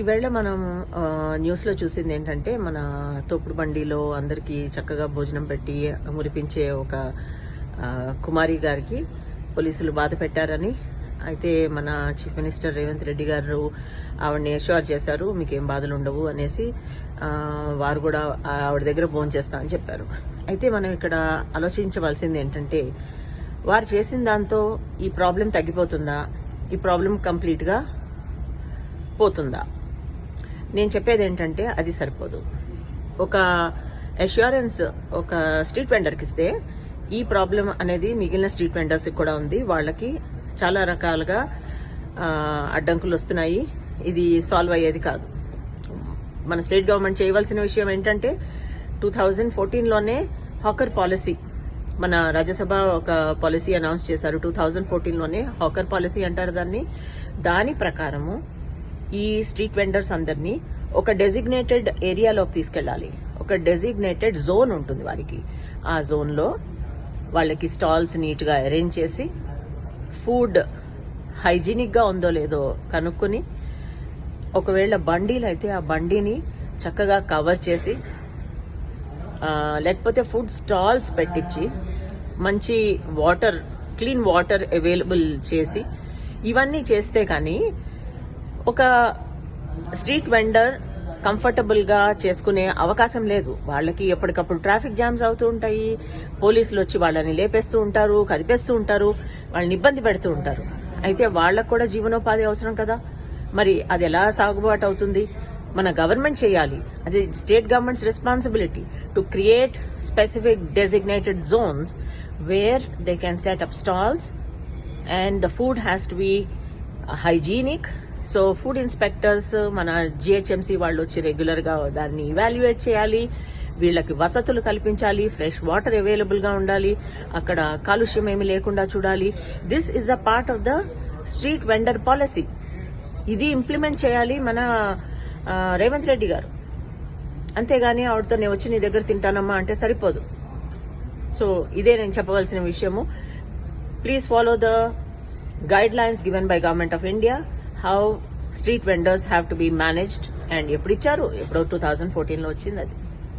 ఈవేళ మనం న్యూస్లో చూసింది ఏంటంటే మన తోపుడు బండిలో అందరికీ చక్కగా భోజనం పెట్టి మురిపించే ఒక కుమారి గారికి పోలీసులు బాధ పెట్టారని అయితే మన చీఫ్ మినిస్టర్ రేవంత్ రెడ్డి గారు ఆవిడని ఎష్యూర్ చేశారు. మీకేం బాధలు ఉండవు అనేసి వారు కూడా ఆవిడ దగ్గర భోజనం చేస్తా అని చెప్పారు. అయితే మనం ఇక్కడ ఆలోచించవలసింది ఏంటంటే వారు చేసిన దాంతో ఈ ప్రాబ్లం తగ్గిపోతుందా? ఈ ప్రాబ్లం కంప్లీట్గా పోతుందా? నేను చెప్పేది ఏంటంటే అది సరిపోదు. ఒక అష్యూరెన్స్ ఒక స్ట్రీట్ వెండర్కి ఇస్తే ఈ ప్రాబ్లం అనేది మిగిలిన స్ట్రీట్ వెండర్స్కి కూడా ఉంది. వాళ్ళకి చాలా రకాలుగా అడ్డంకులు వస్తున్నాయి. ఇది సాల్వ్ అయ్యేది కాదు. మన స్టేట్ గవర్నమెంట్ చేయవలసిన విషయం ఏంటంటే టూ థౌజండ్ ఫోర్టీన్లోనే హాకర్ పాలసీ మన రాజ్యసభ ఒక పాలసీ అనౌన్స్ చేశారు. టూ థౌజండ్ ఫోర్టీన్లోనే హాకర్ పాలసీ అంటారు దాన్ని. దాని ప్రకారము ఈ స్ట్రీట్ వెండర్స్ అందరినీ ఒక డెసిగ్నేటెడ్ ఏరియాలోకి తీసుకెళ్ళాలి. ఒక డెసిగ్నేటెడ్ జోన్ ఉంటుంది వారికి. ఆ జోన్లో వాళ్ళకి స్టాల్స్ నీట్గా అరేంజ్ చేసి ఫుడ్ హైజీనిక్గా ఉందో లేదో కనుక్కొని ఒకవేళ బండీలు అయితే ఆ బండిని చక్కగా కవర్ చేసి లేకపోతే ఫుడ్ స్టాల్స్ పెట్టించి మంచి వాటర్ క్లీన్ వాటర్ అవైలబుల్ చేసి ఇవన్నీ చేస్తే కానీ ఒక స్ట్రీట్ వెండర్ కంఫర్టబుల్గా చేసుకునే అవకాశం లేదు. వాళ్ళకి ఎప్పటికప్పుడు ట్రాఫిక్ జామ్స్ అవుతూ ఉంటాయి. పోలీసులు వచ్చి వాళ్ళని లేపేస్తూ ఉంటారు కదిపేస్తూ ఉంటారు వాళ్ళని ఇబ్బంది పెడుతూ ఉంటారు. అయితే వాళ్ళకు కూడా జీవనోపాధి అవసరం కదా. మరి అది ఎలా సాగుబాటు అవుతుంది? మన గవర్నమెంట్ చేయాలి. అది state governments responsibility to create specific designated zones where they can set up stalls and the food has to be hygienic so food inspectors మన జిహెచ్ఎంసీ వాళ్ళు వచ్చి రెగ్యులర్గా దాన్ని ఇవాల్యుయేట్ చేయాలి. వీళ్ళకి వసతులు కల్పించాలి. ఫ్రెష్ వాటర్ అవైలబుల్గా ఉండాలి. అక్కడ కాలుష్యం ఏమి లేకుండా చూడాలి. This is a part of the street vendor policy ఇది ఇంప్లిమెంట్ చేయాలి మన రేవంత్ రెడ్డి గారు. అంతేగాని ఆవిడతో నేను వచ్చి నీ దగ్గర తింటానమ్మా అంటే సరిపోదు. సో ఇదే నేను చెప్పవలసిన విషయము. Please follow the guidelines given by government of India how street vendors have to be managed and ఎప్పుడు ఇచ్చారు? ఎప్పుడో టూ థౌజండ్ ఫోర్టీన్లో వచ్చింది అది.